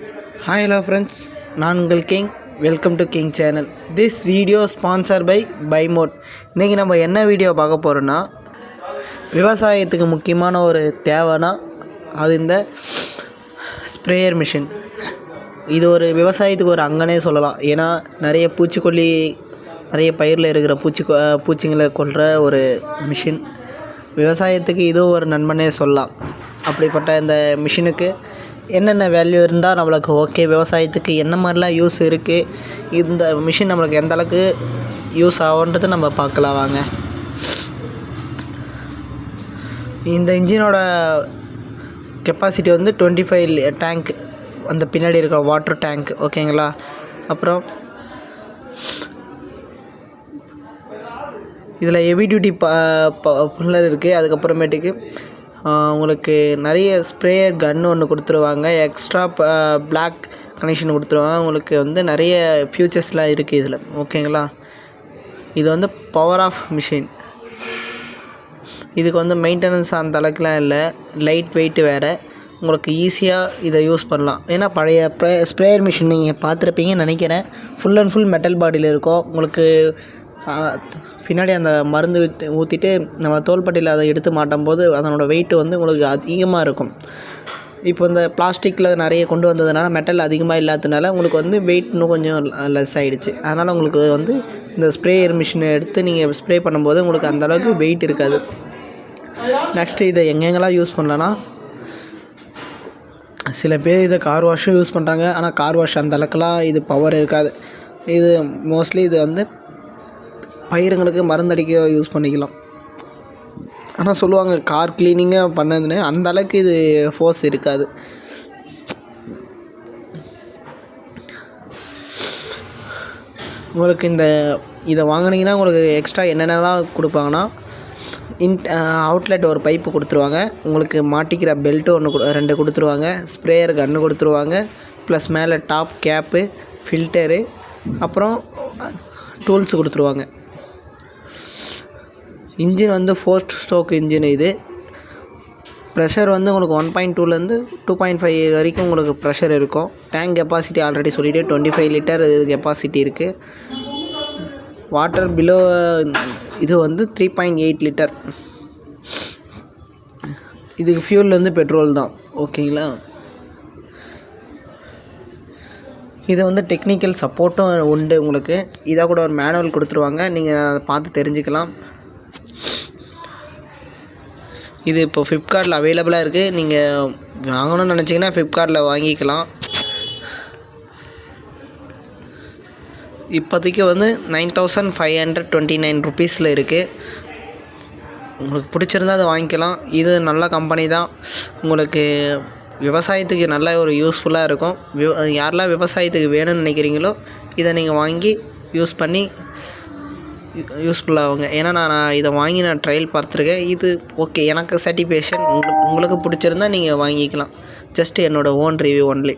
Hi hello friends நான் உங்கள் king welcome to king channel this video sponsor by by mode இன்றைக்கி நம்ம என்ன வீடியோ பார்க்க போகிறோன்னா விவசாயத்துக்கு முக்கியமான ஒரு தேவைன்னா அது இந்த ஸ்ப்ரேயர் மிஷின் இது ஒரு விவசாயத்துக்கு ஒரு அங்கனே சொல்லலாம். ஏன்னா நிறைய பூச்சிக்கொல்லி நிறைய பயிரில் இருக்கிற பூச்சி பூச்சிங்களை கொள்கிற ஒரு மிஷின் விவசாயத்துக்கு இதுவும் ஒரு நண்பனே சொல்லலாம். அப்படிப்பட்ட இந்த மிஷினுக்கு என்னென்ன வேல்யூ இருந்தால் நம்மளுக்கு ஓகே விவசாயத்துக்கு என்ன மாதிரிலாம் யூஸ் இருக்குது இந்த மிஷின் நம்மளுக்கு எந்த அளவுக்கு யூஸ் ஆகுன்றதை நம்ம பார்க்கலாம் வாங்க. இந்த இன்ஜினோட கெப்பாசிட்டி வந்து டுவெண்ட்டி ஃபைவ் டேங்க் அந்த பின்னாடி இருக்கிற வாட்டர் டேங்க் ஓகேங்களா அப்புறம் இதில் ஹெவி டியூட்டி ப புல்லர் இருக்குது அதுக்கப்புறமேட்டுக்கு உங்களுக்கு நிறைய ஸ்ப்ரேயர் கன் ஒன்று கொடுத்துருவாங்க. எக்ஸ்ட்ரா பிளாக் கனெக்ஷன் கொடுத்துருவாங்க. உங்களுக்கு வந்து நிறைய ஃபியூச்சர்ஸ்லாம் இருக்குது இதில். ஓகேங்களா? இது வந்து பவர் ஆஃப் மிஷின் இதுக்கு வந்து மெயின்டெனன்ஸ் அந்த அளவுக்குலாம் இல்லை. லைட் வெயிட்டு வேறு. உங்களுக்கு ஈஸியாக இதை யூஸ் பண்ணலாம். ஏன்னா பழைய ப்ரே ஸ்ப்ரேயர் மிஷின் நீங்கள் பார்த்துருப்பீங்கன்னு நினைக்கிறேன். ஃபுல் அண்ட் ஃபுல் மெட்டல் பாடியில் இருக்கும். உங்களுக்கு பின்னாடி அந்த மருந்து ஊற்றிட்டு நம்ம தோள்பட்டையில் அதை எடுத்து மாட்டும் போது அதனோட வெயிட் வந்து உங்களுக்கு அதிகமாக இருக்கும். இப்போ இந்த பிளாஸ்டிக்கில் நிறைய கொண்டு வந்ததுனால மெட்டல் அதிகமாக இல்லாததுனால உங்களுக்கு வந்து வெயிட் இன்னும் கொஞ்சம் லெஸ் ஆகிடுச்சு அதனால் உங்களுக்கு வந்து இந்த ஸ்ப்ரேயர் மிஷினை எடுத்து நீங்கள் ஸ்ப்ரே பண்ணும்போது உங்களுக்கு அந்தளவுக்கு வெயிட் இருக்காது. நெக்ஸ்ட்டு இதை எங்கெங்கெல்லாம் யூஸ் பண்ணலான்னா சில பேர் இதை கார் வாஷும் யூஸ் பண்ணுறாங்க ஆனால் கார் வாஷ் அந்த அளவுக்குலாம் இது பவர் இருக்காது. இது மோஸ்ட்லி இது வந்து பயிருங்களுக்கு மருந்தடிக்க யூஸ் பண்ணிக்கலாம். ஆனால் சொல்லுவாங்க கார் க்ளீனிங்காக பண்ணதுன்னு அந்த அளவுக்கு இது ஃபோர்ஸ் இருக்காது. உங்களுக்கு இந்த இதை வாங்கினீங்கன்னா உங்களுக்கு எக்ஸ்ட்ரா என்னென்னலாம் கொடுப்பாங்கன்னா இன் அவுட்லெட் ஒரு பைப்பு கொடுத்துருவாங்க. உங்களுக்கு மாட்டிக்கிற பெல்ட்டு ஒன்று ரெண்டு கொடுத்துருவாங்க. ஸ்ப்ரேயர் கன்று கொடுத்துருவாங்க. ப்ளஸ் மேலே டாப் கேப்பு ஃபில்டரு அப்புறம் டூல்ஸ் கொடுத்துருவாங்க. இன்ஜின் வந்து ஃபோர் ஸ்ட்ரோக் இன்ஜின் இது. ப்ரெஷர் வந்து உங்களுக்கு ஒன் பாயிண்ட் டூலேருந்து டூ பாயிண்ட் ஃபைவ் வரைக்கும் உங்களுக்கு ப்ரெஷர் இருக்கும். டேங்க் கெப்பாசிட்டி ஆல்ரெடி சொல்லிவிட்டு டுவெண்ட்டி ஃபைவ் லிட்டர் கெப்பாசிட்டி இருக்குது வாட்டர் பிலோ இது வந்து த்ரீ பாயிண்ட் எயிட் லிட்டர் இதுக்கு ஃபியூல் வந்து பெட்ரோல் தான். ஓகேங்களா இது வந்து டெக்னிக்கல் சப்போர்ட்டும் உண்டு உங்களுக்கு. இதாக கூட ஒரு மேனுவல் கொடுத்துருவாங்க. நீங்கள் அதை பார்த்து தெரிஞ்சுக்கலாம். இது இப்போ ஃப்ளிப்கார்ட்டில் அவைலபிளாக இருக்குது நீங்கள் வாங்கணும்னு நினச்சிங்கன்னா ஃப்ளிப்கார்ட்டில் வாங்கிக்கலாம். இப்போதைக்கு வந்து nine thousand five hundred twenty nine ருபீஸில் இருக்குது உங்களுக்கு பிடிச்சிருந்தா அதை வாங்கிக்கலாம். இது நல்ல கம்பெனி தான். உங்களுக்கு விவசாயத்துக்கு நல்ல ஒரு யூஸ்ஃபுல்லாக இருக்கும். யாரெல்லாம் விவசாயத்துக்கு வேணும்னு நினைக்கிறீங்களோ இதை நீங்கள் வாங்கி யூஸ் பண்ணி யூஸ்ஃபுல்லாகுங்க ஏன்னா நான் நான் இதை வாங்கி நான் ட்ரையல் பார்த்துருக்கேன். இது ஓகே எனக்கு சாட்டிஸ்ஃபேக்ஷன் உங்களுக்கு உங்களுக்கு பிடிச்சிருந்தா நீங்கள் வாங்கிக்கலாம். ஜஸ்ட் என்னோடய ஓன் ரிவ்யூ ஒன்லி